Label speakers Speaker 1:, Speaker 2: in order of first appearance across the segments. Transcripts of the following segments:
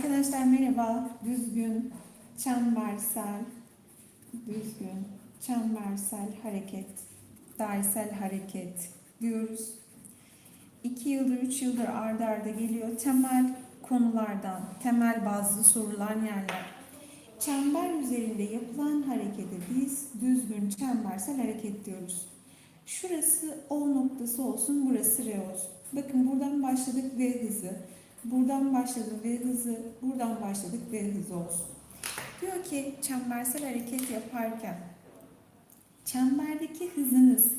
Speaker 1: Arkadaşlar merhaba. Düzgün, çembersel, düzgün, çembersel hareket, dairesel hareket diyoruz. İki yıldır, üç yıldır ardarda arda geliyor. Temel konulardan, temel bazı sorulan yerler. Çember üzerinde yapılan harekete biz düzgün, çembersel hareket diyoruz. Şurası O noktası olsun, burası R olsun. Bakın buradan başladık V hızı. Buradan başladım V hızı, buradan başladık V hızı olsun. Diyor ki çembersel hareket yaparken çemberdeki hızınız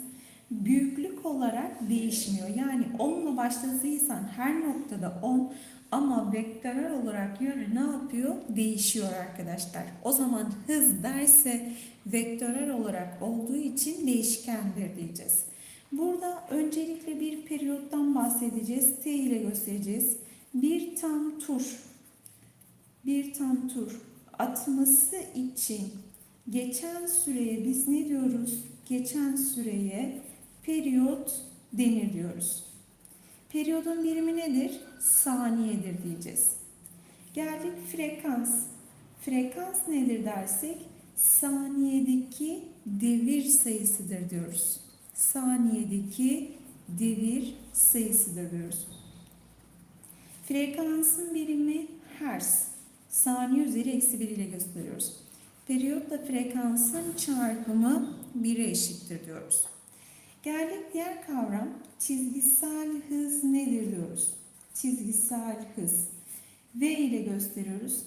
Speaker 1: büyüklük olarak değişmiyor. Yani 10 ile başladıysan her noktada 10 ama vektörel olarak yönü ne yapıyor? Değişiyor arkadaşlar. O zaman hız derse vektörel olarak olduğu için değişkendir diyeceğiz. Burada öncelikle bir periyottan bahsedeceğiz. T ile göstereceğiz. Bir tam tur, bir tam tur atması için geçen süreye biz ne diyoruz? Geçen süreye periyot denir diyoruz. Periyodun birimi nedir? Saniyedir diyeceğiz. Geldik frekans. Frekans nedir dersek saniyedeki devir sayısıdır diyoruz. Saniyedeki devir sayısıdır diyoruz. Frekansın birimi hertz. Saniye üzeri eksi 1 ile gösteriyoruz. Periyotla frekansın çarpımı 1'e eşittir diyoruz. Geldik diğer kavram çizgisel hız nedir diyoruz. Çizgisel hız. V ile gösteriyoruz.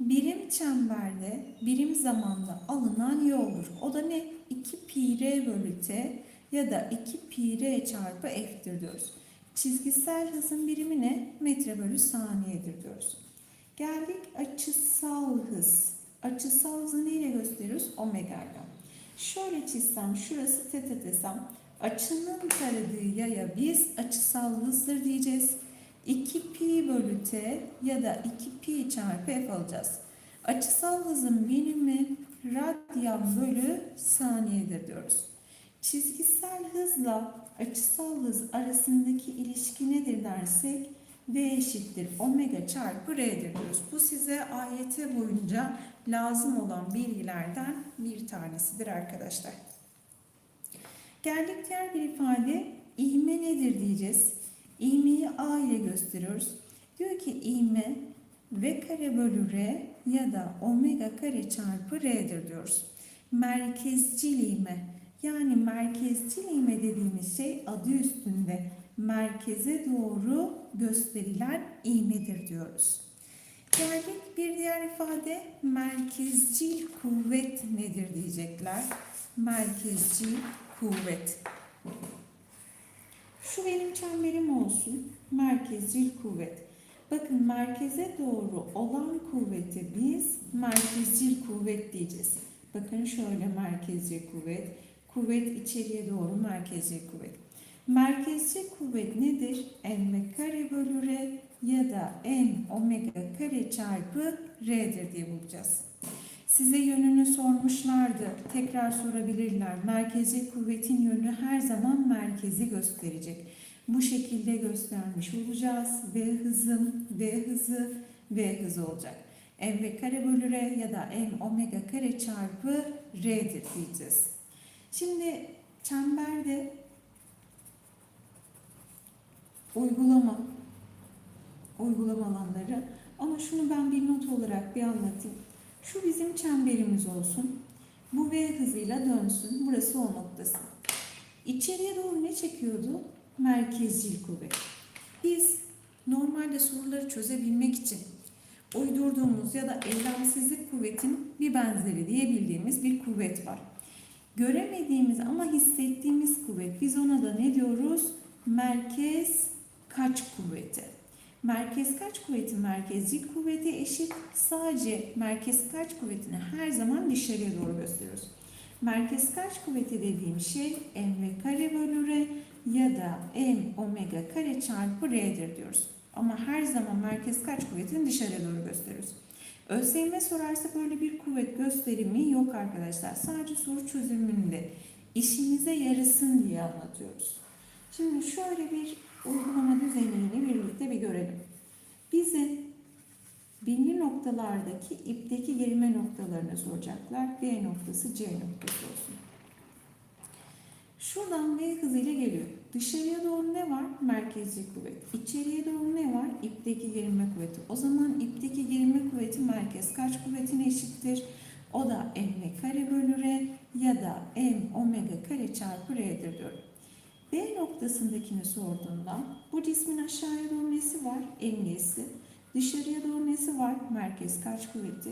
Speaker 1: Birim çemberde, birim zamanda alınan yoldur. O da ne? 2 pi r bölü t ya da 2 pi r çarpı f'tir diyoruz. Çizgisel hızın birimi ne? Metre bölü saniyedir diyoruz. Geldik açısal hız. Açısal hızı neyle gösteriyoruz? Omega ile. Şöyle çizsem, şurası teta desem, açının taradığı yaya biz açısal hızdır diyeceğiz. 2 pi bölü t ya da 2 pi çarpı f alacağız. Açısal hızın birimi radyan bölü saniyedir diyoruz. Çizgisel hızla açısal hız arasındaki ilişki nedir dersek V eşittir omega çarpı R'dir diyoruz. Bu size AYT boyunca lazım olan bilgilerden bir tanesidir arkadaşlar. Geldik diğer bir ifade ivme nedir diyeceğiz. İğmeyi A ile gösteriyoruz. Diyor ki ivme V kare bölü R ya da omega kare çarpı R'dir diyoruz. Merkezcil ivme yani merkezcil ivme dediğimiz şey adı üstünde merkeze doğru gösterilen ivmedir diyoruz. Geldik bir diğer ifade merkezcil kuvvet nedir diyecekler. Merkezcil kuvvet. Şu benim çemberim olsun. Merkezcil kuvvet. Bakın merkeze doğru olan kuvveti biz merkezcil kuvvet diyeceğiz. Bakın şöyle merkezcil kuvvet. Kuvvet içeriye doğru merkezcil kuvvet. Merkezcil kuvvet nedir? m kare bölü r ya da m omega kare çarpı r'dir diye bulacağız. Size yönünü sormuşlardı. Tekrar sorabilirler. Merkezi kuvvetin yönü her zaman merkezi gösterecek. Bu şekilde göstermiş olacağız. V hızım, V hızı, V hızı olacak. M kare bölü R ya da M omega kare çarpı R'dir diyeceğiz. Şimdi çemberde uygulama, uygulama alanları ama şunu ben bir not olarak bir anlatayım. Şu bizim çemberimiz olsun. Bu V hızıyla dönsün. Burası O noktası. İçeriye doğru ne çekiyordu? Merkezcil kuvvet. Biz normalde soruları çözebilmek için uydurduğumuz ya da eylemsizlik kuvvetin bir benzeri diyebildiğimiz bir kuvvet var. Göremediğimiz ama hissettiğimiz kuvvet. Biz ona da ne diyoruz? Merkez kaç kuvveti. Merkez kaç kuvveti merkezcil kuvveti eşit. Sadece merkez kaç kuvvetini her zaman dışarıya doğru gösteriyoruz. Merkez kaç kuvveti dediğim şey m kare bölü r ya da m omega kare çarpı r'dir diyoruz. Ama her zaman merkez kaç kuvvetini dışarıya doğru gösteriyoruz. ÖSYM sorarsa böyle bir kuvvet gösterimi yok arkadaşlar. Sadece soru çözümünde işimize yarasın diye anlatıyoruz. Şimdi şöyle bir uygulama düzenini birlikte bir görelim. Bize 1000 noktalardaki ipteki gerilme noktalarını soracaklar. B noktası C noktası olsun. Şuradan V hızıyla geliyor. Dışarıya doğru ne var? Merkezci kuvvet. İçeriye doğru ne var? İpteki gerilme kuvveti. O zaman ipteki gerilme kuvveti merkez kaç kuvvetine eşittir? O da m kare bölü r ya da m omega kare çarpı r'dir diyorum. B noktasındakini sorduğunda bu cismin aşağıya doğru nesi var? M'si. Dışarıya doğru nesi var? Merkez kaç kuvveti.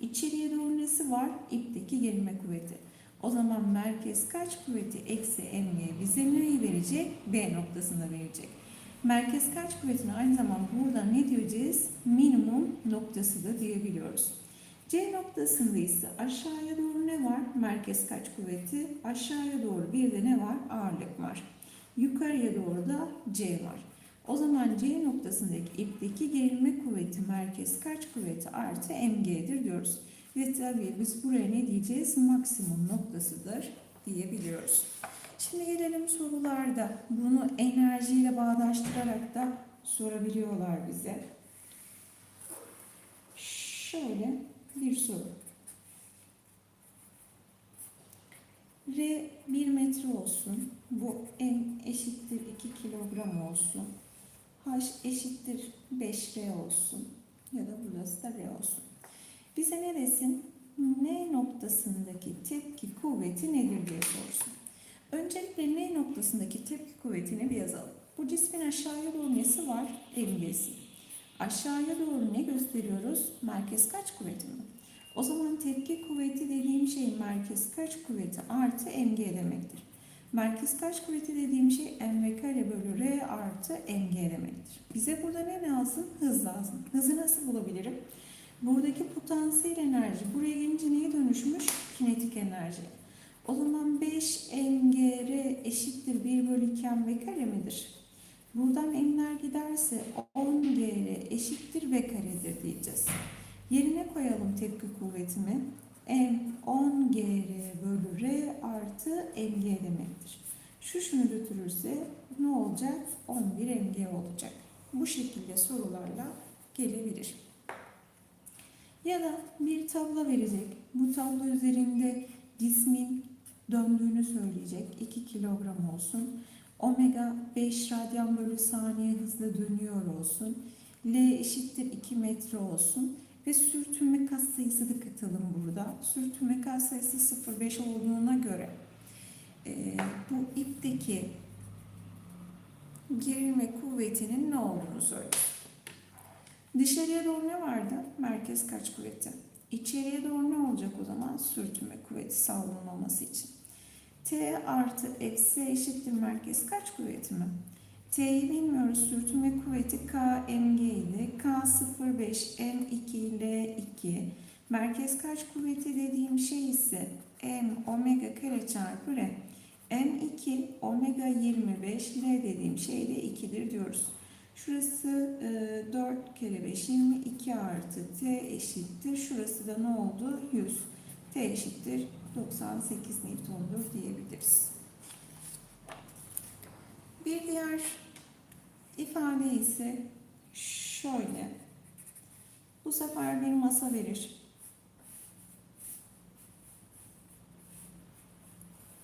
Speaker 1: İçeriye doğru nesi var? İpteki gerilme kuvveti. O zaman merkez kaç kuvveti eksi mg bize neyi verecek? B noktasında verecek. Merkez kaç kuvvetini aynı zamanda burada ne diyeceğiz? Minimum noktası da diyebiliyoruz. C noktasında ise aşağıya doğru ne var? Merkez kaç kuvveti? Aşağıya doğru bir de ne var? Ağırlık var. Yukarıya doğru da C var. O zaman C noktasındaki ipteki gerilme kuvveti merkez kaç kuvveti artı mg'dir diyoruz. Ve tabii biz buraya ne diyeceğiz? Maksimum noktasıdır diyebiliyoruz. Şimdi gelelim sorularda. Bunu enerjiyle bağdaştırarak da sorabiliyorlar bize. Şöyle bir soru. R 1 metre olsun. Bu M eşittir 2 kilogram olsun. H eşittir 5R olsun. Ya da burası da R olsun. Bize ne desin? N noktasındaki tepki kuvveti nedir diye sorsun. Öncelikle N noktasındaki tepki kuvvetini bir yazalım. Bu cismin aşağıya doğru nesi var? Emgesi. Aşağıya doğru ne gösteriyoruz? Merkez kaç kuvveti mi? O zaman tepki kuvveti dediğim şey merkez kaç kuvveti artı mg demektir. Merkez kaç kuvveti dediğim şey mv kare bölü r artı mg demektir. Bize burada ne lazım? Hız lazım. Hızı nasıl bulabilirim? Buradaki potansiyel enerji buraya gelince neye dönüşmüş? Kinetik enerji. O zaman 5 mgr eşittir 1 bölü 2 mv kare midir? Buradan m'ler giderse 10 gr eşittir v karedir diyeceğiz. Yerine koyalım tepki kuvvetimi. M 10 gr bölü r artı mg demektir. Şu şunu götürürse ne olacak? 11 mg olacak. Bu şekilde sorularla gelebilir. Ya da bir tablo verecek. Bu tablo üzerinde cismin döndüğünü söyleyecek. 2 kilogram olsun. Omega 5 radyan bölü saniye hızla dönüyor olsun. L eşittir 2 metre olsun. Ve sürtünme kas sayısı da katalım burada. Sürtünme kas sayısı 0,5 olduğuna göre e, bu ipteki gerilme kuvvetinin ne olduğunu söylüyor. Dışarıya doğru ne vardı? Merkez kaç kuvveti? İçeriye doğru ne olacak o zaman? Sürtünme kuvveti savrulmaması için. T artı eksi eşittir merkez kaç kuvveti mi? T'yi bilmiyoruz. Sürtünme kuvveti K mg ile K 0,5 M2 L2. Merkez kaç kuvveti dediğim şey ise M omega kare çarpı R. M2 omega 25 L dediğim şey de 2'dir diyoruz. Şurası e, 4 kere 5 22 artı T eşittir. Şurası da ne oldu? 100. T eşittir 98 Newton'dur diyebiliriz. Bir diğer ifade ise şöyle. Bu sefer bir masa verir.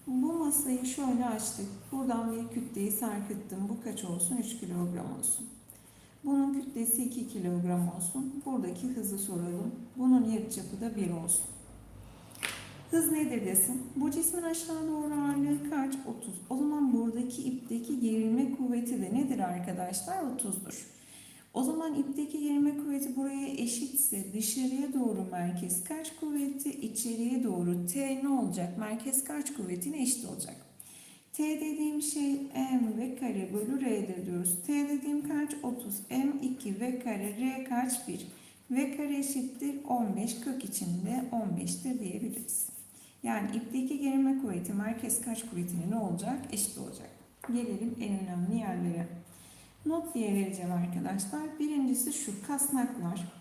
Speaker 1: Bu masayı şöyle açtık. Buradan bir kütleyi sarkıttım. Bu kaç olsun? 3 kilogram olsun. Bunun kütlesi 2 kilogram olsun. Buradaki hızı soralım. Bunun yarıçapı da 1 olsun. Hız nedir desin. Bu cismin aşağı doğru ağırlığı kaç? 30. O zaman buradaki ipteki gerilme kuvveti de nedir arkadaşlar? 30'dur. O zaman ipteki gerilme kuvveti buraya eşitse dışarıya doğru merkez kaç kuvveti, içeriye doğru T ne olacak? Merkez kaç kuvvetine eşit olacak. T dediğim şey M ve kare bölü R'dir diyoruz. T dediğim kaç? 30. M 2 ve kare R kaç? 1. V kare eşittir 15 kök içinde 15'tir diyebiliriz. Yani ipteki gerilme kuvveti merkez kaç kuvvetine ne olacak? Eşit olacak. Gelelim en önemli yerlere. Not diye vereceğim arkadaşlar. Birincisi şu kasnaklar.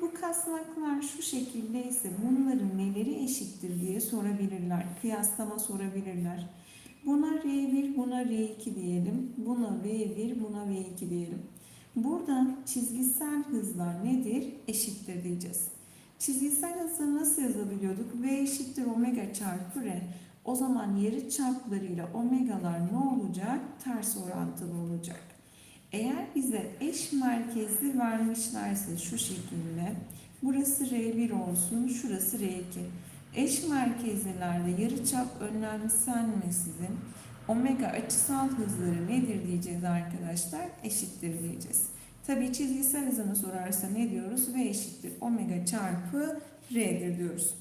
Speaker 1: Bu kasnaklar şu şekilde ise bunların neleri eşittir diye sorabilirler. Kıyaslama sorabilirler. Buna R1, buna R2 diyelim. Buna V1, buna V2 diyelim. Burada çizgisel hızlar nedir? Eşittir diyeceğiz. Çizgisel hızı nasıl yazabiliyorduk? V eşittir omega çarpı R. O zaman yarı çaplarıyla omegalar ne olacak? Ters orantılı olacak. Eğer bize eş merkezli vermişlerse şu şekilde burası R1 olsun, şurası R2. Eş merkezlilerde yarıçap önemsenmesizin omega açısal hızları nedir diyeceğiz arkadaşlar? Eşittir diyeceğiz. Tabii çizgisel hızını sorarsa ne diyoruz? V eşittir omega çarpı R'dir diyoruz.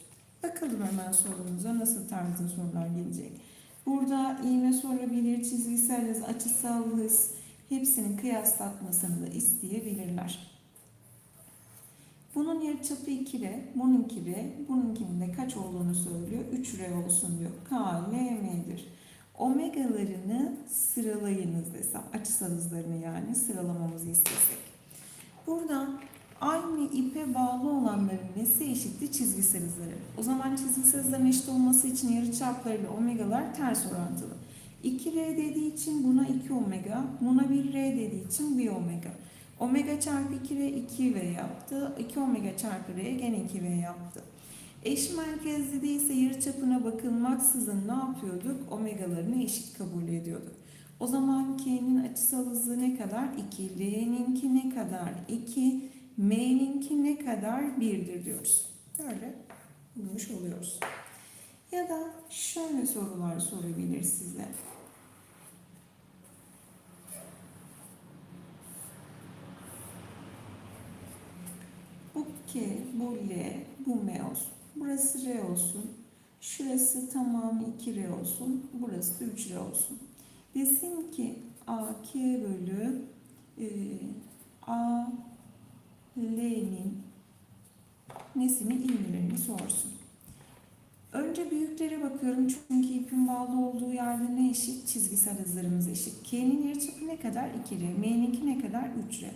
Speaker 1: Bakalım hemen sorumuza nasıl tarzda sorular gelecek. Burada iğme sorabilir, çizgisel hız, açısal hız hepsinin kıyaslatmasını da isteyebilirler. Bunun yarıçapı 2R, bununki R, bununkinin de kaç olduğunu söylüyor. 3R olsun diyor. K, L, M'dir. Omegalarını sıralayınız desem, açısal hızlarını yani sıralamamızı istesek. Burada aynı ipe bağlı olanların nesi eşitti? Çizgisel hızları. O zaman çizgisel hızların eşit olması için yarıçaplarıyla omegalar ters orantılı. 2R dediği için buna 2 omega, buna 1R dediği için 1 omega. Omega çarpı 2R 2V yaptı. 2 omega çarpı R gene 2V yaptı. Eş merkezli değilse yarıçapına bakılmaksızın ne yapıyorduk? Omegalarını eşit kabul ediyorduk. O zaman K'nin açısal hızı ne kadar? 2. L'ninki ne kadar? 2. M'ninki ne kadar? 1'dir diyoruz. Böyle bulmuş oluyoruz. Ya da şöyle sorular sorabilir size. Bu K, bu L, bu M olsun. Burası R olsun. Şurası tamamı 2R olsun. Burası da 3R olsun. Desin ki AK bölü e, A L'nin nesini ilmilerini sorsun. Önce büyüklere bakıyorum çünkü ipin bağlı olduğu yerde ne eşit? Çizgisel hızlarımız eşit. K'nin yarıçapı ne kadar? 2R. M'ninki ne kadar? 3R.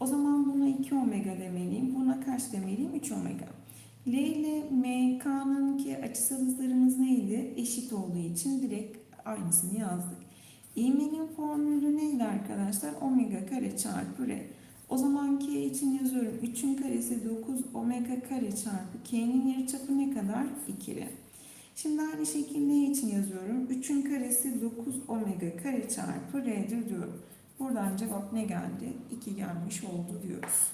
Speaker 1: O zaman buna 2 omega demeliyim. Buna kaç demeliyim? 3 omega. L ile MK'nınki açısal hızlarımız neydi? Eşit olduğu için direkt aynısını yazdık. İğmenin formülü neydi arkadaşlar? Omega kare çarpı R. O zaman K için yazıyorum. 3'ün karesi 9 omega kare çarpı K'nin yarıçapı ne kadar? 2 R. Şimdi aynı şekilde için yazıyorum? 3'ün karesi 9 omega kare çarpı R'dir diyorum. Buradan cevap ne geldi? 2 gelmiş oldu diyoruz.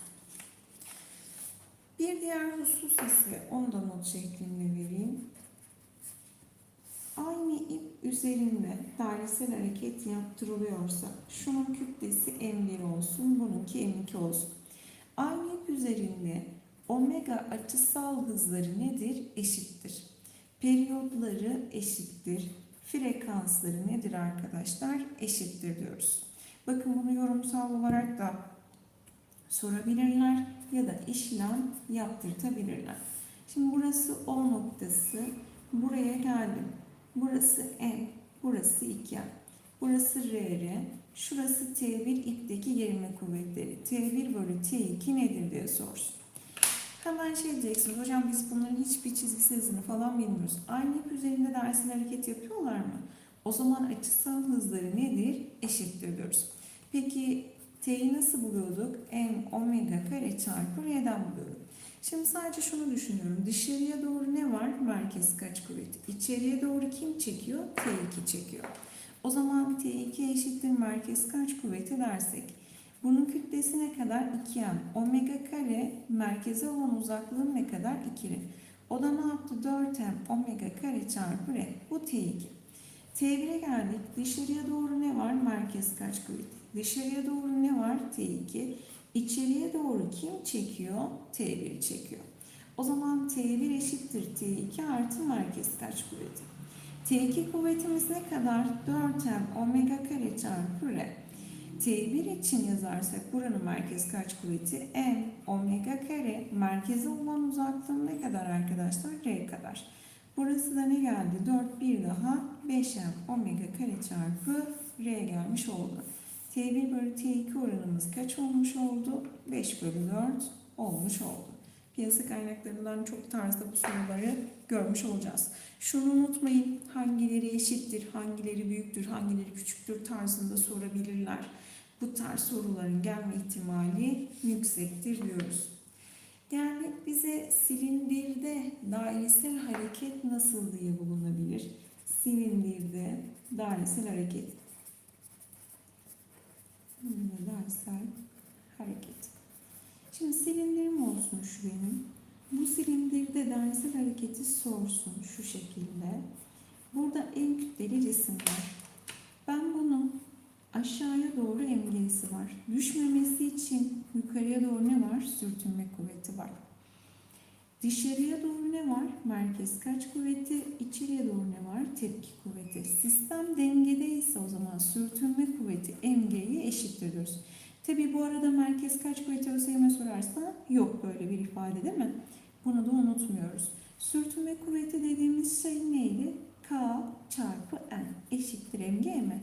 Speaker 1: Bir diğer husus ise onu da not şeklinde vereyim. Aynı ip üzerinde dairesel hareket yaptırılıyorsa şunun kütlesi M1 olsun, bununki M2 olsun. Aynı ip üzerinde omega açısal hızları nedir? Eşittir. Periyotları eşittir. Frekansları nedir arkadaşlar? Eşittir diyoruz. Bakın bunu yorumsal olarak da sorabilirler ya da işlem yaptırtabilirler. Şimdi burası O noktası. Buraya geldim. Burası M. Burası 2 Burası RR. Şurası T1 ipteki gerilme kuvvetleri. T1 bölü T2 nedir diye sorsun. Hemen şey diyeceksiniz. Hocam biz bunların hiçbir hızını falan bilmiyoruz. Aynı ip üzerinde dersel hareket yapıyorlar mı? O zaman açısal hızları nedir? Eşittir diyoruz. Peki T'yi nasıl buluyorduk? M omega kare çarpı R'den buluyorduk. Şimdi sadece şunu düşünüyorum. Dışarıya doğru ne var? Merkez kaç kuvveti. İçeriye doğru kim çekiyor? T2 çekiyor. O zaman T2 eşittir merkez kaç kuvveti dersek. Bunun kütlesi ne kadar? 2M. Omega kare merkeze olan uzaklığı ne kadar? 2R. O da ne yaptı? 4M omega kare çarpı R. Bu T2. T1'e geldik. Dışarıya doğru ne var? Merkez kaç kuvveti. Dışarıya doğru ne var? T2. İçeriye doğru kim çekiyor? T1 çekiyor. O zaman T1 eşittir T2 artı merkez kaç kuvveti. T2 kuvvetimiz ne kadar? 4M omega kare çarpı R. T1 için yazarsak buranın merkez kaç kuvveti? M omega kare merkeze olan uzaklığı ne kadar arkadaşlar? R kadar. Burası da ne geldi? 4 bir daha 5M omega kare çarpı R gelmiş oldu. T1 bölü T2 oranımız kaç olmuş oldu? 5 bölü 4 olmuş oldu. Piyasa kaynaklarından çok tarzda bu soruları görmüş olacağız. Şunu unutmayın, hangileri eşittir, hangileri büyüktür, hangileri küçüktür tarzında sorabilirler. bu tarz soruların gelme ihtimali yüksektir diyoruz. Yani bize silindirde dairesel hareket nasıl diye bulunabilir? Silindirde dairesel hareket. Hmm, Dairesel hareket. Şimdi silindirim olsun şu benim. Bu silindirde dairesel hareketi sorsun şu şekilde. Burada en kütleli cisim var. Ben bunun aşağıya doğru emgesi var. Düşmemesi için yukarıya doğru ne var? Sürtünme kuvveti var. Dışarıya doğru ne var? Merkez kaç kuvveti, içeriye doğru ne var? Tepki kuvveti. Sistem dengedeyse o zaman sürtünme kuvveti emgeyi eşittir diyoruz. Tabi bu arada merkez kaç kuvveti ÖSYM sorarsa yok böyle bir ifade değil mi? Bunu da unutmuyoruz. Sürtünme kuvveti dediğimiz şey neydi? K çarpı N eşittir mg mi?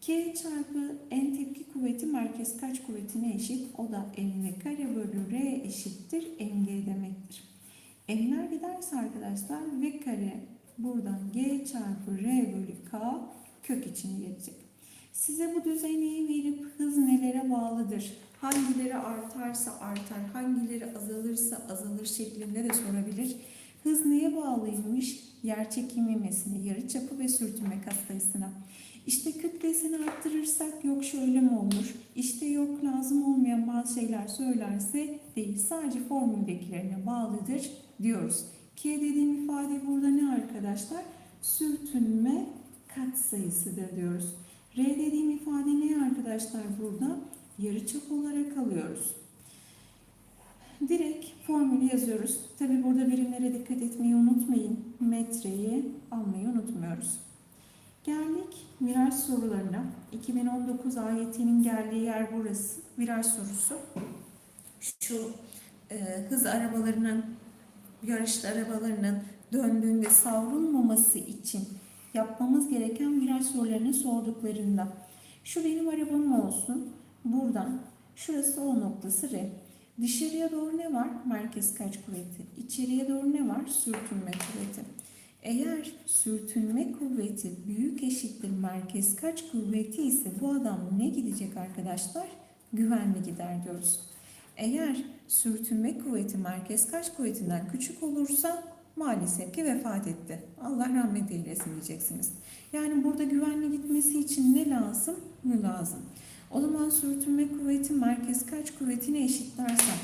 Speaker 1: K çarpı N tepki kuvveti merkez kaç kuvvetine eşit? O da mv kare bölü r eşittir mg demektir. M'ler giderse arkadaşlar v kare buradan g çarpı r bölü k kök içine gelecek. Size bu düzeneyi verip hız nelere bağlıdır? Hangileri artarsa artar, hangileri azalırsa azalır şeklinde de sorabilir. Hız neye bağlıymış? Yer çekimi ivmesine, yarıçapı ve sürtünme katsayısına. İşte kütlesini arttırırsak yok şöyle mi olur? İşte yok lazım olmayan bazı şeyler söylerse değil. Sadece formüldekilerine bağlıdır diyoruz. K dediğim ifade burada ne arkadaşlar? Sürtünme katsayısıdır diyoruz. R dediğim ifade ne arkadaşlar burada? Yarıçap olarak alıyoruz. Direkt formülü yazıyoruz. Tabi burada birimlere dikkat etmeyi unutmayın. Metreyi almayı unutmuyoruz. Geldik viraj sorularına. 2019 AYT'nin geldiği yer burası. Viraj sorusu. Şu e, hız arabalarının, yarışlı arabalarının döndüğünde savrulmaması için yapmamız gereken viraj sorularını sorduklarında. Şu benim arabam olsun. Buradan şurası O noktası R. Dışarıya doğru ne var? Merkez kaç kuvveti. İçeriye doğru ne var? Sürtünme kuvveti. Eğer sürtünme kuvveti büyük eşittir merkez kaç kuvveti ise bu adam ne gidecek arkadaşlar? Güvenli gider diyoruz. Eğer sürtünme kuvveti merkez kaç kuvvetinden küçük olursa maalesef ki vefat etti. Allah rahmet eylesin diyeceksiniz. Yani burada güvenli gitmesi için ne lazım? Ne lazım? O zaman sürtünme kuvveti merkez kaç kuvvetine eşitlersem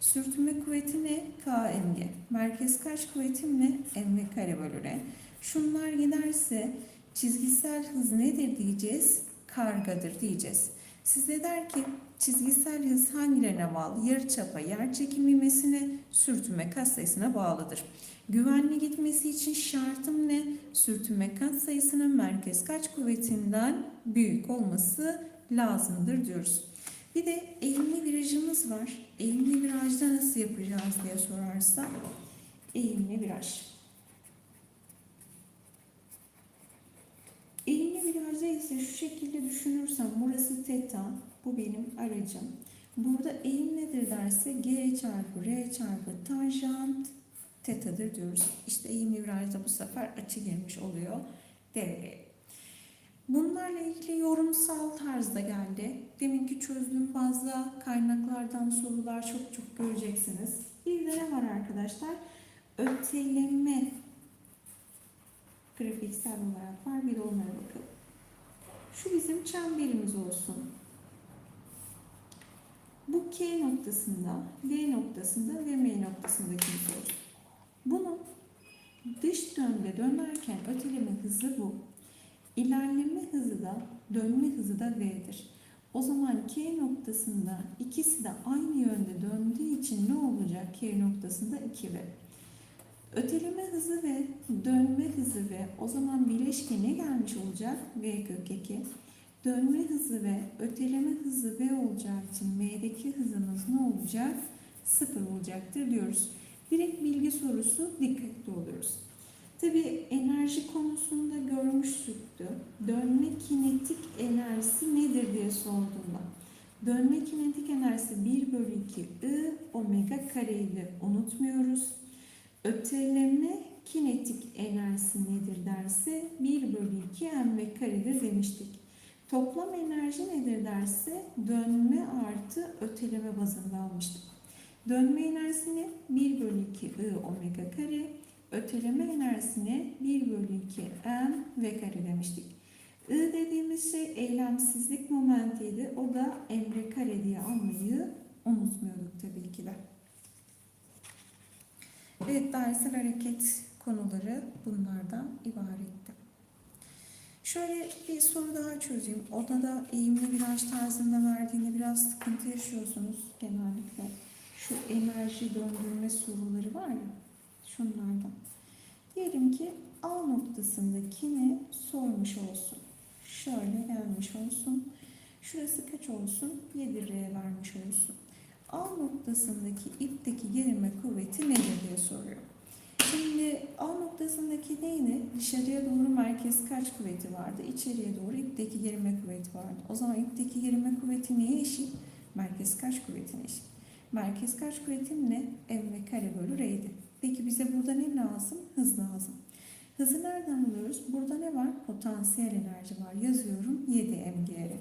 Speaker 1: sürtünme kuvveti ne? KMG. Merkez kaç kuvvetim ne? mv kare bölü r. Şunlar giderse çizgisel hız nedir diyeceğiz? Kargadır diyeceğiz. Size der ki çizgisel hız hangilerine bağlı? Yarıçapa, yer çekim ivmesine, sürtünme katsayısına bağlıdır. Güvenli gitmesi için şartım ne? Sürtünme katsayısının merkez kaç kuvvetinden büyük olması lazımdır diyoruz. Bir de eğimli virajımız var. Eğimli virajda nasıl yapacağız diye sorarsa eğimli viraj. Eğimli virajda ise şu şekilde düşünürsem burası teta, bu benim aracım. Burada eğim nedir derse g çarpı r çarpı tanjant tetadır diyoruz. İşte eğimli virajda bu sefer açı girmiş oluyor devreye. Bunlarla ilgili yorumsal tarzda geldi. Deminki çözdüğüm fazla kaynaklardan sorular çok çok göreceksiniz. Bir de ne var arkadaşlar? Öteleme grafiksel olarak var. Bir de onlara bakalım. Şu bizim çemberimiz olsun. Bu K noktasında, L noktasında ve M noktasındaki olsun. Bunun dış dönde dönerken öteleme hızı bu. İlerleme hızı da dönme hızı da V'dir. O zaman K noktasında ikisi de aynı yönde döndüğü için ne olacak K noktasında 2V. Öteleme hızı ve dönme hızı ve o zaman bileşkene gelmiş olacak V kök 2. Dönme hızı ve öteleme hızı V olacağı için M'deki hızımız ne olacak? Sıfır olacaktır diyoruz. Direkt bilgi sorusu dikkatli oluyoruz. Tabi enerji konusunda görmüştük. Dönme kinetik enerjisi nedir diye sorduğumda. Dönme kinetik enerjisi 1 bölü 2 I omega kareydi unutmuyoruz. Öteleme kinetik enerjisi nedir derse 1 bölü 2 mv karedir demiştik. Toplam enerji nedir derse dönme artı öteleme bazında almıştık. Dönme enerjisini 1 bölü 2 I omega kare, öteleme enerjisine 1 bölü 2 M V kare demiştik. I dediğimiz şey eylemsizlik momentiydi. O da emre kare diye almayı unutmuyorduk tabii ki de. Evet, dersel hareket konuları bunlardan ibaretti. Şöyle bir soru daha çözeyim. Odada eğimli viraj tarzında verdiğinde biraz sıkıntı yaşıyorsunuz genellikle. Şu enerji döndürme soruları var ya, şunlardan. Diyelim ki A noktasındakini sormuş olsun. Şöyle gelmiş olsun. Şurası kaç olsun? 7R vermiş olsun. A noktasındaki ipteki gerilme kuvveti nedir diye soruyor. Şimdi A noktasındaki neydi? Dışarıya doğru merkez kaç kuvveti vardı? İçeriye doğru ipteki gerilme kuvveti vardı. O zaman ipteki gerilme kuvveti neye eşit? Merkez kaç kuvvetine eşit? Merkez kaç kuvvetin ne? M kare bölü R'ydi. Peki bize burada ne lazım? Hız lazım. Hızı nereden buluyoruz? Burada ne var? Potansiyel enerji var. Yazıyorum 7 mgr.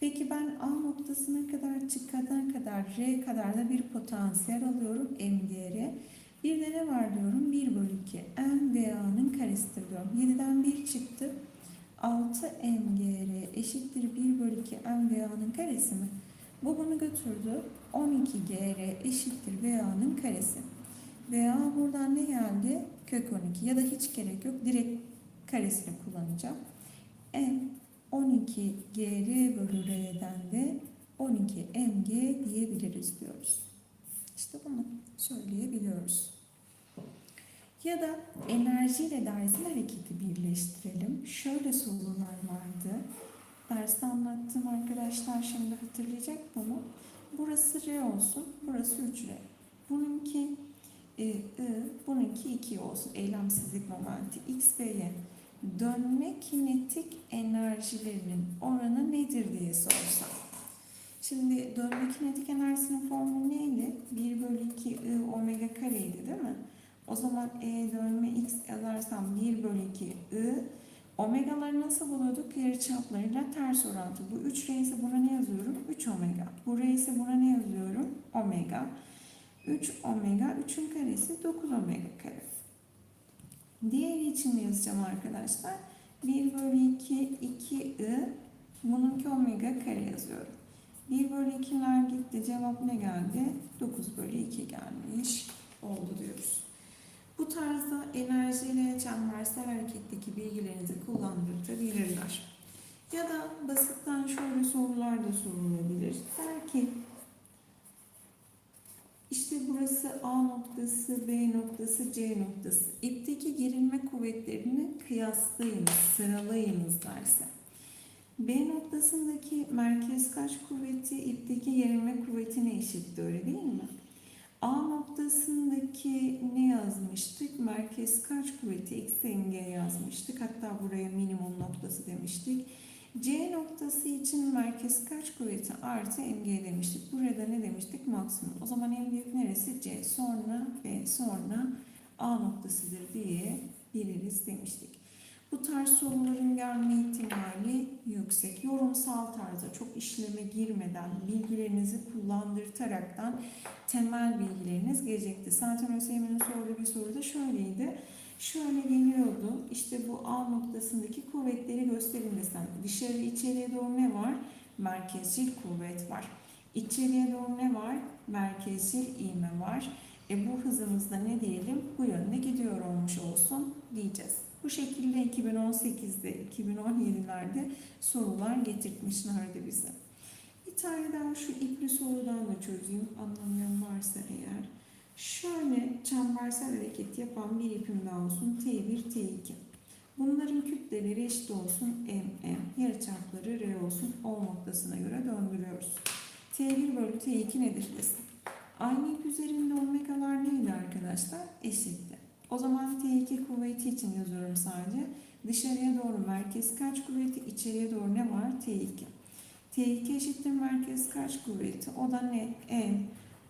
Speaker 1: Peki ben A noktasına kadar çıkana kadar R kadar da bir potansiyel alıyorum mgr. Bir de ne var diyorum? 1 bölü 2 m ve a'nın karesidir diyorum. 7'den 1 çıktı. 6 mgr eşittir 1 bölü 2 m ve a'nın karesi mi? Bu bunu götürdü. 12 gr eşittir v a'nın karesi. V a buradan ne geldi? Kök 12 ya da hiç gerek yok. Direkt karesini kullanacağım. m 12 gr bölü r'den de 12 mg diyebiliriz diyoruz. İşte bunu söyleyebiliyoruz. Ya da enerjiyle dersin hareketi birleştirelim. Şöyle sorular vardı. Derste anlattığım arkadaşlar şimdi hatırlayacak bunu. Burası R olsun, burası 3R. Bununki e, I, bununki 2 olsun. Eylemsizlik momenti. X, ve Y. Dönme kinetik enerjilerinin oranı nedir diye sorsam. Şimdi dönme kinetik enerjisinin formülü neydi? 1 bölü 2 I omega kareydi değil mi? O zaman E dönme X yazarsam 1 bölü 2 I Omegaları nasıl buluyorduk? Yarıçaplarıyla ters orantı. Bu 3 R ise buna ne yazıyorum? 3 omega. Bu R ise buna ne yazıyorum? Omega. 3 omega 3'ün karesi 9 omega kare. Diğeri için de yazacağım arkadaşlar. 1 bölü 2 2 I bununki omega kare yazıyorum. 1 bölü 2'ler gitti. Cevap ne geldi? 9 bölü 2 gelmiş oldu diyoruz. Bu tarzda enerjiyle çembersel hareketteki bilgilerinizi kullandırtabilirler. Ya da basitten şöyle sorular da sorulabilir. Der ki işte burası A noktası, B noktası, C noktası. İpteki gerilme kuvvetlerini kıyaslayınız, sıralayınız derse. B noktasındaki merkez kaç kuvveti ipteki gerilme kuvvetine eşitti öyle değil mi? A noktasındaki ne yazmıştık? Merkez kaç kuvveti mg yazmıştık. Hatta buraya minimum noktası demiştik. C noktası için merkez kaç kuvveti artı mg demiştik. Burada ne demiştik? Maksimum. O zaman en büyük neresi? C. Sonra B. Sonra A noktasıdır diye biliriz demiştik. Bu tarz soruların gelme ihtimali yüksek. Yorumsal tarzda çok işleme girmeden bilgilerinizi kullandırtaraktan temel bilgileriniz gelecekti. Zaten ÖSYM'nin sorduğu bir soru da şöyleydi. Şöyle geliyordu. İşte bu A noktasındaki kuvvetleri gösterin desem. Dışarı içeriye doğru ne var? Merkezcil kuvvet var. İçeriye doğru ne var? Merkezcil ivme var. E bu hızımızda ne diyelim? Bu yönde gidiyor olmuş olsun diyeceğiz. Bu şekilde 2018'de, 2017'lerde sorular getirtmişlerdi bize. Bir tane daha şu ipli sorudan da çözeyim anlamayan varsa eğer. Şöyle çembersel hareket yapan bir ipim daha olsun. T1, T2. Bunların kütleleri eşit olsun. M, M. Yarıçapları R olsun. O noktasına göre döndürüyoruz. T1 bölü T2 nedir desin. Aynı ip üzerinde omegalar neydi arkadaşlar? Eşitti. O zaman T2 kuvveti için yazıyorum sadece. Dışarıya doğru merkez kaç kuvveti, içeriye doğru ne var? T2. T2 eşittir merkez kaç kuvveti? O da ne? M.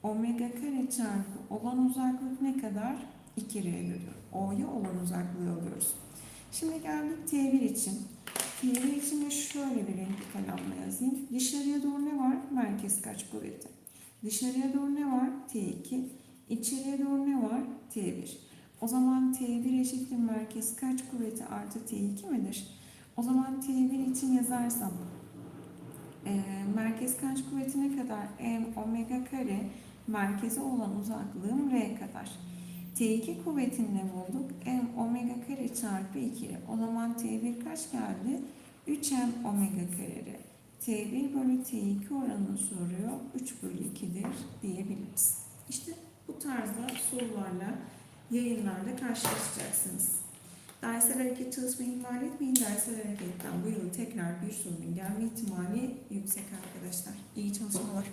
Speaker 1: Omega kare çarpı olan uzaklık ne kadar? 2R diyor. O'ya olan uzaklığı alıyoruz. Şimdi geldik T1 için. TV için de şöyle bir renkli kalemle yazayım. Dışarıya doğru ne var? Merkez kaç kuvveti. Dışarıya doğru ne var? T2. İçeriye doğru ne var? T1. O zaman T1 eşittir merkez kaç kuvveti artı T2 midir? O zaman T1 için yazarsam eee, merkez kaç kuvvetine kadar m omega kare merkeze olan uzaklığım r kadar. T2 kuvvetini ne bulduk? m omega kare çarpı 2. O zaman T1 kaç geldi? 3m omega kare r. T1 bölü T2 oranını soruyor. 3 bölü 2'dir diyebiliriz. İşte bu tarzda sorularla yayınlarda karşılaşacaksınız. Dersel hareket çalışmayı ihmal etmeyin. Dersel hareketten bu yıl tekrar bir sorunun gelme ihtimali yüksek arkadaşlar. İyi çalışmalar.